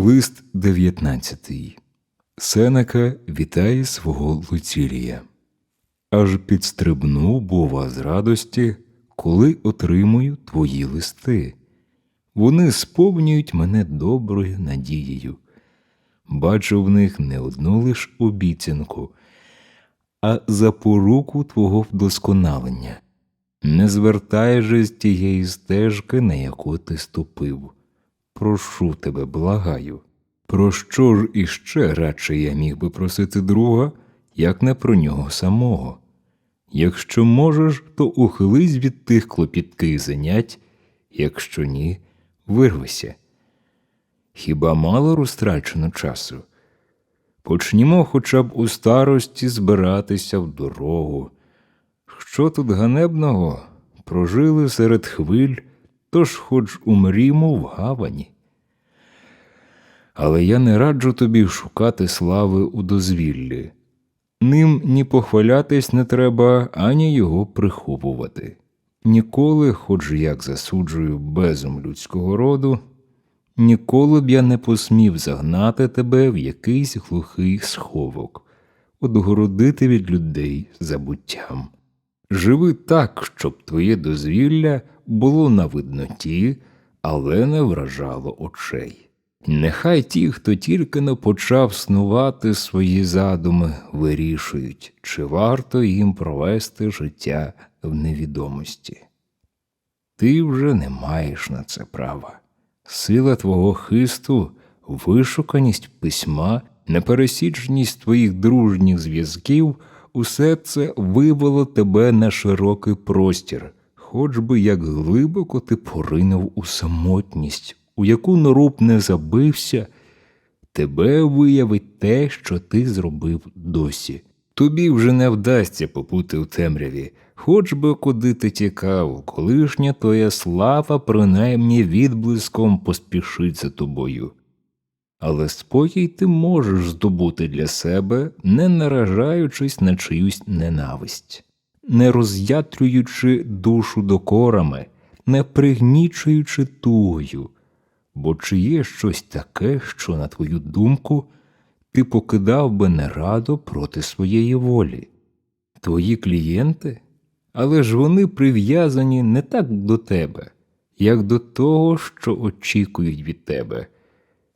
Лист 19. Сенека вітає свого Луцілія. Аж підстрибну, бува, з радості, коли отримую твої листи. Вони сповнюють мене доброю надією. Бачу в них не одну лиш обіцянку, а запоруку твого вдосконалення. Не звертай же з тієї стежки, на яку ти ступив. Прошу тебе, благаю. Про що ж іще радше я міг би просити друга, як не про нього самого? Якщо можеш, то ухились від тих клопітких занять, якщо ні, вирвися. Хіба мало розтрачено часу? Почнімо хоча б у старості збиратися в дорогу. Що тут ганебного? Прожили серед хвиль, тож хоч умрімо в гавані. Але я не раджу тобі шукати слави у дозвіллі. Ним ні похвалятись не треба, ані його приховувати. Ніколи, хоч як засуджую безум людського роду, ніколи б я не посмів загнати тебе в якийсь глухий сховок, одгородити від людей забуттям. Живи так, щоб твоє дозвілля було на видноті, але не вражало очей. Нехай ті, хто тільки не почав снувати свої задуми, вирішують, чи варто їм провести життя в невідомості. Ти вже не маєш на це права. Сила твого хисту, вишуканість письма, непересічність твоїх дружніх зв'язків усе це вивело тебе на широкий простір, хоч би як глибоко ти поринув у самотність, у яку нору б не забився, тебе виявить те, що ти зробив досі. Тобі вже не вдасться попути в темряві, хоч би куди ти тікав, колишня твоя слава принаймні відблиском поспішить за тобою. Але спокій ти можеш здобути для себе, не наражаючись на чиюсь ненависть, не роз'ятрюючи душу докорами, не пригнічуючи тугою, бо чи є щось таке, що, на твою думку, ти покидав би нерадо проти своєї волі. Твої клієнти, але ж вони прив'язані не так до тебе, як до того, що очікують від тебе.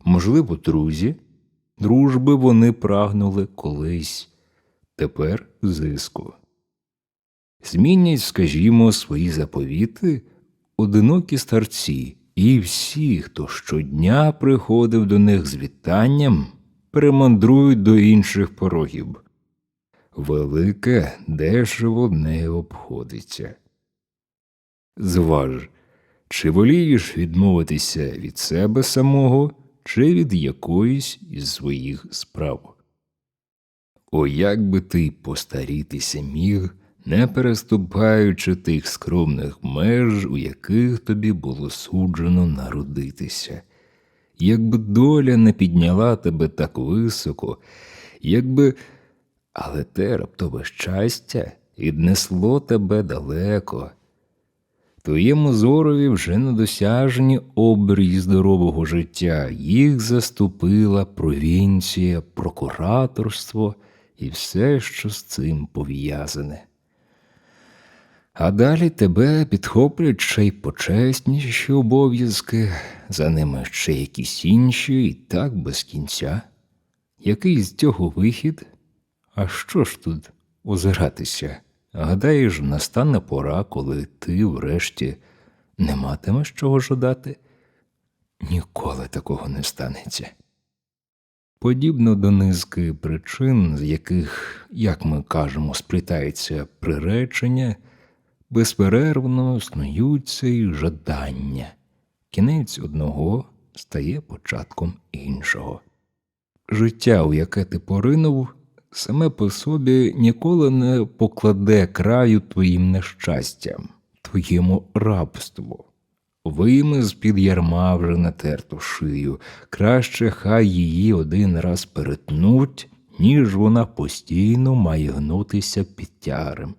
Можливо, друзі, дружби вони прагнули колись, тепер зиску. Змінять, скажімо, свої заповіти одинокі старці, і всі, хто щодня приходив до них з вітанням, перемандрують до інших порогів. Велике дешево не обходиться. Зваж, чи волієш відмовитися від себе самого, чи від якоїсь із своїх справ? О, як би ти постарітися міг, не переступаючи тих скромних меж, у яких тобі було суджено народитися, якби доля не підняла тебе так високо, якби, але те раптове щастя віднесло тебе далеко. Твоєму зорові вже недосяжні обрії здорового життя, їх заступила провінція, прокураторство і все, що з цим пов'язане. А далі тебе підхоплять ще й почесніші обов'язки, за ними ще якісь інші, і так без кінця. Який з цього вихід? А що ж тут озиратися? Гадаєш, настане пора, коли ти, врешті, не матимеш чого жадати? Ніколи такого не станеться. Подібно до низки причин, з яких, як ми кажемо, сплітається приречення, безперервно снуються й жадання. Кінець одного стає початком іншого. Життя, у яке ти поринув, саме по собі ніколи не покладе краю твоїм нещастям, твоєму рабству. Вийми з під ярма вже натерту шию, краще хай її один раз перетнуть, ніж вона постійно має гнутися під тярем.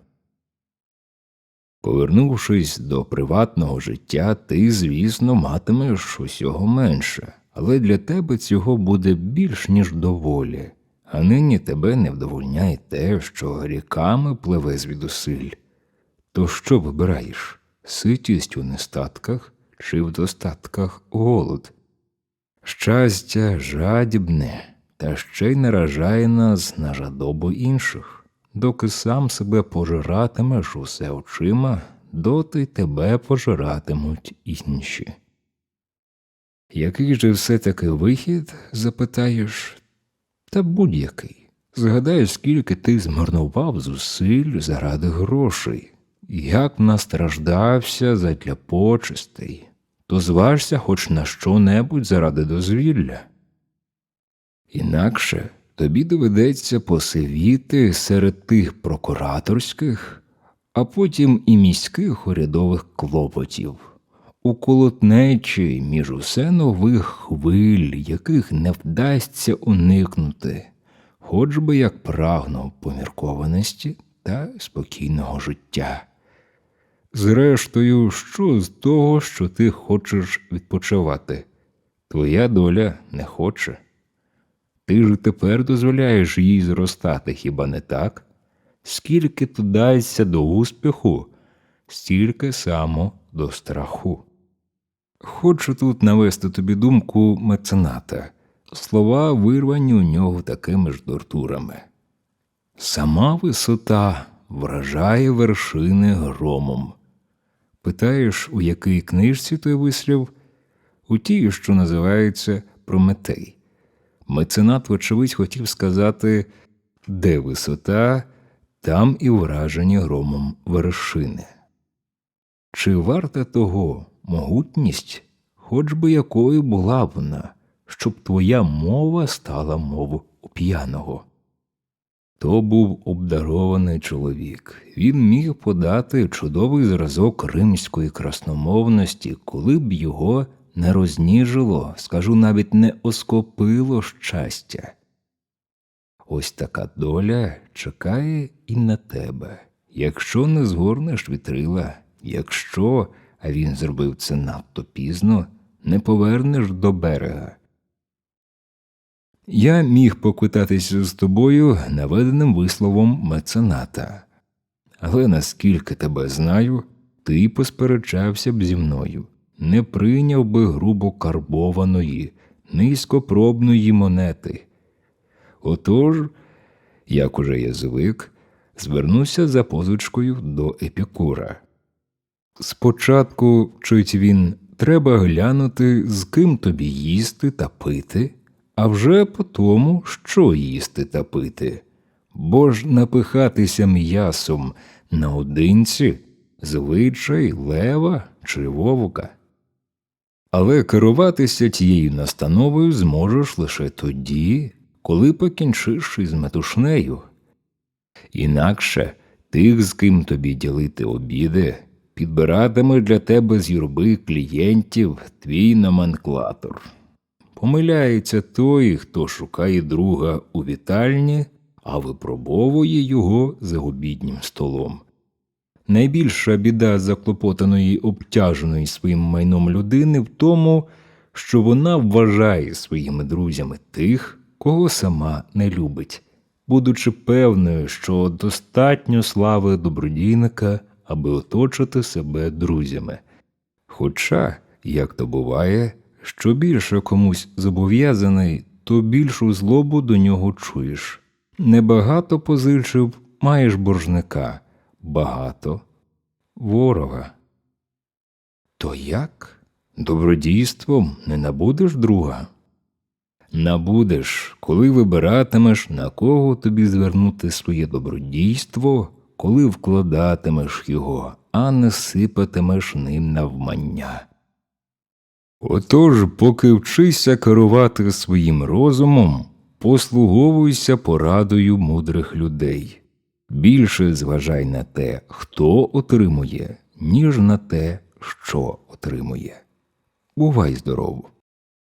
Повернувшись до приватного життя, ти, звісно, матимеш усього менше, але для тебе цього буде більш ніж доволі, а нині тебе не вдовольняє те, що ріками пливе звідусиль. То що вибираєш ситість у нестатках чи в достатках голод? Щастя жадібне, та ще й наражає нас на жадобу інших, доки сам себе пожиратимеш усе очима, доти тебе пожиратимуть інші. Який же все-таки вихід, запитаєш, та будь-який. Згадай, скільки ти змарнував зусиль заради грошей, як настраждався задля почестей, то зважся хоч на що-небудь заради дозвілля. Інакше тобі доведеться посивіти серед тих прокураторських, а потім і міських урядових клопотів, у колотнечі між усе нових хвиль, яких не вдасться уникнути, хоч би як прагнув поміркованості та спокійного життя. Зрештою, що з того, що ти хочеш відпочивати? Твоя доля не хоче. Ти ж тепер дозволяєш їй зростати, хіба не так? Скільки додається до успіху, стільки само до страху. Хочу тут навести тобі думку мецената, слова вирвані у нього такими ж тортурами. Сама висота вражає вершини громом. Питаєш, у якій книжці той вислів? У тій, що називається Прометей. Меценат, вочевидь, хотів сказати, де висота, там і вражені громом вершини. Чи варта того могутність, хоч би якою була вона, щоб твоя мова стала мовою у п'яного? То був обдарований чоловік. Він міг подати чудовий зразок римської красномовності, коли б його не розніжило, скажу навіть не оскопило щастя. Ось така доля чекає і на тебе, якщо не згорнеш вітрила, якщо, а він зробив це надто пізно, не повернеш до берега. Я міг поквитатися з тобою наведеним висловом мецената, але наскільки тебе знаю, ти посперечався б зі мною, не прийняв би грубо карбованої, низькопробної монети. Отож, як уже я звик, звернуся за позичкою до епікура. Спочатку, чуть він, треба глянути, з ким тобі їсти та пити, а вже по тому, що їсти та пити, бо ж напихатися м'ясом наодинці звичай лева чи вовка. Але керуватися тією настановою зможеш лише тоді, коли покінчиш із метушнею. Інакше тих, з ким тобі ділити обіди, підбиратиме для тебе з юрби клієнтів твій номенклатор. Помиляється той, хто шукає друга у вітальні, а випробовує його за обіднім столом. Найбільша біда заклопотаної обтяженої своїм майном людини в тому, що вона вважає своїми друзями тих, кого сама не любить, будучи певною, що достатньо слави добродійника, аби оточити себе друзями. Хоча, як то буває, що більше комусь зобов'язаний, то більшу злобу до нього чуєш. Небагато позичив, маєш боржника, багато ворога. То як? Добродійством не набудеш друга? Набудеш, коли вибиратимеш, на кого тобі звернути своє добродійство, коли вкладатимеш його, а не сипатимеш ним навмання. Отож, поки вчися керувати своїм розумом, послуговуйся порадою мудрих людей. Більше зважай на те, хто отримує, ніж на те, що отримує. Бувай здоров!